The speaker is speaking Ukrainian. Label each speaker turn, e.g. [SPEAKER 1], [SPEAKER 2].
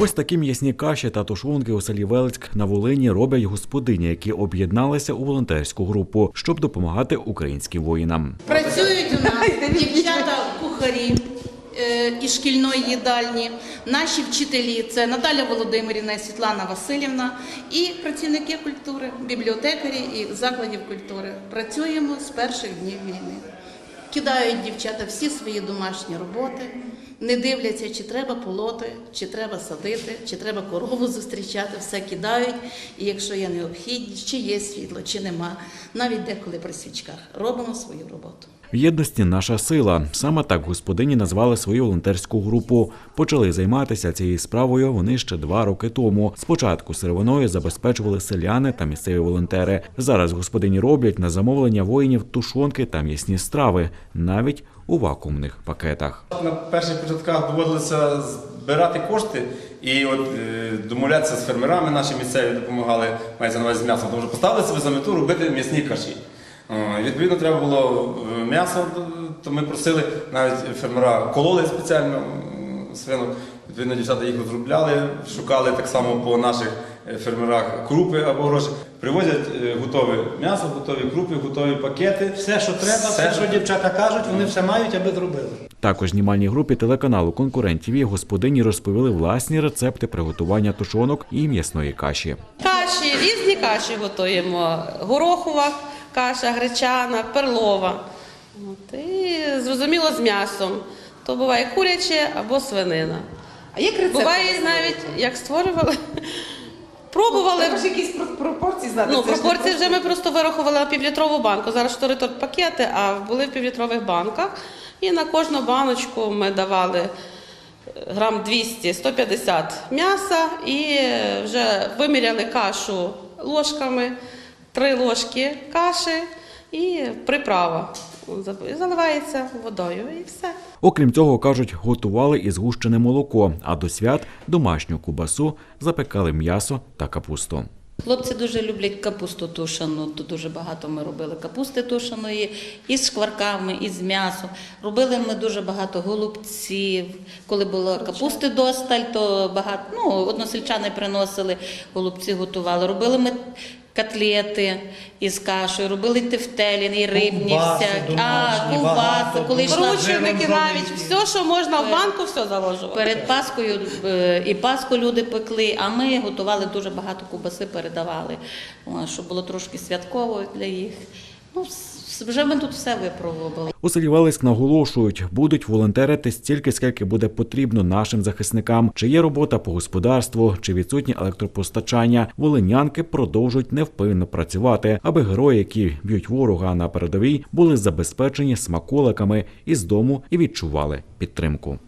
[SPEAKER 1] Ось такі м'ясні каші та тушонки у селі Велицьк на Волині роблять господині, які об'єдналися у волонтерську групу, щоб допомагати українським воїнам.
[SPEAKER 2] Працюють у нас дівчата кухарі е, із шкільної їдальні, наші вчителі це Наталя Володимирівна і Світлана Васильівна, і працівники культури, бібліотекарі і закладів культури. Працюємо з перших днів війни. Кидають дівчата всі свої домашні роботи, не дивляться, чи треба полоти, чи треба садити, чи треба корову зустрічати, все кидають. І якщо є необхідність, чи є світло, чи нема, навіть деколи при свічках робимо свою роботу.
[SPEAKER 1] В єдності наша сила. Саме так господині назвали свою волонтерську групу. Почали займатися цією справою вони ще два роки тому. Спочатку сировиною забезпечували селяни та місцеві волонтери. Зараз господині роблять на замовлення воїнів тушонки та м'ясні страви, навіть у вакуумних пакетах.
[SPEAKER 3] На початках доводилося збирати кошти і от е, домовлятися з фермерами, наші місцеві допомагали, мається на увазі з м'ясом. Тому що поставили себе за мету робити м'ясні каші. Відповідно, треба було е, м'ясо, то ми просили навіть фермера кололи спеціально свинок. Відповідно, дівчата їх розробляли, шукали так само по наших е, фермерах крупи або гроші. Привозять е, готове м'ясо, готові крупи, готові пакети.
[SPEAKER 4] Все, що треба, все,
[SPEAKER 3] Все,
[SPEAKER 4] що дівчата кажуть, вони все мають, аби зробили.
[SPEAKER 1] Також знімальній групі телеканалу Конкурент ТВ господині розповіли власні рецепти приготування тушонок і м'ясної каші.
[SPEAKER 5] Каші, різні каші готуємо. Горохова каша, гречана, перлова. От, і зрозуміло з м'ясом. То буває куряче або свинина.
[SPEAKER 6] А як рецепт?
[SPEAKER 5] Буває навіть, як створювали, пробували.
[SPEAKER 6] Треба ж якісь про- пропорції знати.
[SPEAKER 5] Ну,
[SPEAKER 6] Це ж не
[SPEAKER 5] пропорції
[SPEAKER 6] просто-
[SPEAKER 5] вже ми просто вирахували на півлітрову банку. Зараз штори тут пакети, а були в півлітрових банках. І на кожну баночку ми давали е, грам 200-150 м'яса і вже виміряли кашу ложками, три ложки каші і приправа. Заливається водою і все.
[SPEAKER 1] Окрім цього, кажуть, готували і згущене молоко, а до свят домашню кубасу запекали м'ясо та капусту.
[SPEAKER 7] Хлопці дуже люблять капусту тушену. Тут дуже багато ми робили капусти тушеної із шкварками, із м'ясом. Робили ми дуже багато голубців. Коли було капусти досталь, то багато ну, односельчани приносили, голубці готували. Робили ми котлети із кашею, робили тефтелі, і рибні
[SPEAKER 4] Ковбаси
[SPEAKER 7] всякі. А,
[SPEAKER 4] домашні,
[SPEAKER 7] ковбаси,
[SPEAKER 4] багато.
[SPEAKER 7] коли йшла
[SPEAKER 5] Крученики
[SPEAKER 4] жиром
[SPEAKER 5] навіть,
[SPEAKER 4] зроблені.
[SPEAKER 5] все, що можна в банку, все заложували.
[SPEAKER 7] Перед Паскою е, і Пасху люди пекли, а ми готували дуже багато кубаси, передавали, О, щоб було трошки святково для їх. Ну, вже ми тут все випробували.
[SPEAKER 1] У селі Велиськ наголошують, будуть волонтерити стільки, скільки буде потрібно нашим захисникам. Чи є робота по господарству, чи відсутнє електропостачання. Волинянки продовжують невпинно працювати, аби герої, які б'ють ворога на передовій, були забезпечені смаколиками із дому і відчували підтримку.